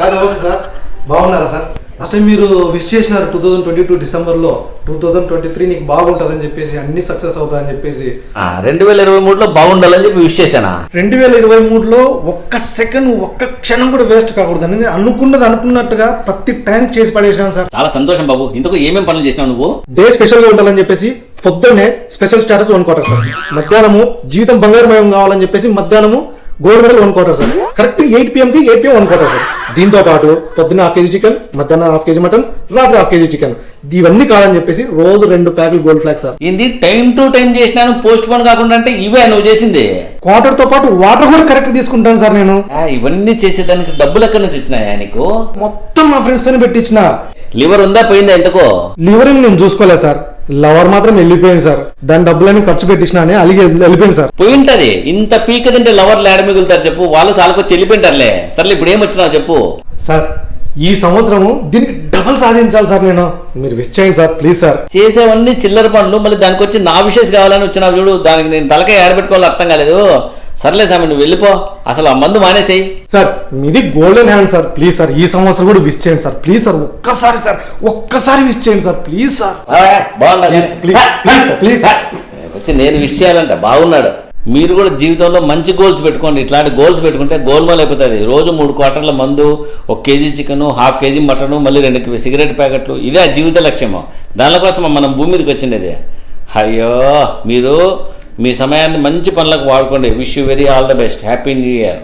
Sir నమస్తే sir. బాగున్నారా sir? Time మీరు విష్ చేసినారు టూ థౌజండ్ ట్వంటీ టూ డిసెంబర్లో. టూ థౌజండ్ ట్వంటీ త్రీ నీకు బాగుంటుందని చెప్పేసి అన్ని సక్సెస్ అవుతాయని చెప్పేసి. రెండు వేల ఇరవై మూడులో బాగుండాలని చెప్పి విష్ చేశానా? రెండు వేల ఇరవై మూడులో ఒక్క సెకండ్ ఒక్క క్షణం కూడా వేస్ట్ కాకూడదని నేను అనుకున్నది అనుకున్నట్టుగా ప్రతి టైం చేసి పడేసినాను సార్. చాలా సంతోషం బాబు. ఇంతకు ఏమేం పనులు చేసినావు నువ్వు? డే స్పెషల్గా ఉండాలని చెప్పేసి పొద్దున్నే special status one quarter sir. మధ్యాహ్నము జీవితం బంగారమయం కావాలని చెప్పేసి మధ్యాహ్నము gold medal one quarter sir correct eight PM కి eight PM one quarter sir దీంతో పాటు పొద్దున్న హాఫ్ కేజీ చికెన్ మధ్యాహ్నం హాఫ్ కేజీ మటన్ రాత్రి హాఫ్ కేజీ చికెన్. ఇవన్నీ కావాలని చెప్పేసి రోజు రెండు ప్యాకులు గోల్డ్ ఫ్లాగ్ సార్ ఏంది? టైం టు టైం చేసినాను పోస్ట్ పోన్ కాకుండా అంటే ఇవే నువ్వు చేసింది? క్వార్టర్తో పాటు వాటర్ కూడా కరెక్ట్ తీసుకుంటాను సార్ నేను. ఇవన్నీ చేసేదానికి డబ్బులు ఎక్కడి నుంచి వచ్చినాయా నీకు? మొత్తం మా ఫ్రెండ్స్ తోనే పెట్టించిన. లివర్ ఉందా పోయిందా ఎంతకో లివర్ నేను చూసుకోలేదు సార్. లవర్ మాత్రం వెళ్ళిపోయింది సార్. దాని డబ్బులన్నీ ఖర్చు పెట్టించిన అని అలిగి వెళ్ళిపోయింది సార్. పోయింటది. ఇంత పీక తింటే లవర్లు ఏడ మిగులుతారు చెప్పు. వాళ్ళు చాలకొచ్చి వెళ్ళిపోయింటారులే. సర్లే ఇప్పుడు ఏం వచ్చినావు చెప్పు. సార్ ఈ సంవత్సరము దీనికి డబల్ సాధించాలి సార్ నేను. మీరు విష్ చేయండి సార్ ప్లీజ్ సార్. చేసేవన్నీ చిల్లర పనులు. మళ్ళీ దానికి వచ్చి నా విషయస్ కావాలని వచ్చినావు చూడు. దానికి నేను తలకాయ ఏడబెట్టుకోవాలి అర్థం కాలేదు. సర్లే స్వామి నువ్వు వెళ్ళిపో. అసలు ఆ మందు మానేసేయి. సార్ మీది golden hand sir. Please sir ఈ సంవత్సరం కూడా విష్ చేయండి సార్. ప్లీజ్ సార్ ఒక్కసారి సార్ ఒక్కసారి విష్ చేయండి సార్. Please sir. బాగుండదు ప్లీజ్ ప్లీజ్ ప్లీజ్ వచ్చి నేను విష్ చేయాలంట బాగున్నాడు. మీరు కూడా జీవితంలో మంచి గోల్స్ పెట్టుకోండి. ఇట్లాంటి గోల్స్ పెట్టుకుంటే గోల్మాల్ అయిపోతుంది. రోజు మూడు క్వార్టర్ల మందు ఒక KG chicken half KG mutton మళ్ళీ రెండు సిగరెట్ ప్యాకెట్లు. ఇదే ఆ జీవిత లక్ష్యము. దానికోసం మనం భూమి మీదకి వచ్చిండేది. అయ్యో మీరు మీ సమయాన్ని మంచి పనులకు వాడుకోండి. Wish you very all the best happy new year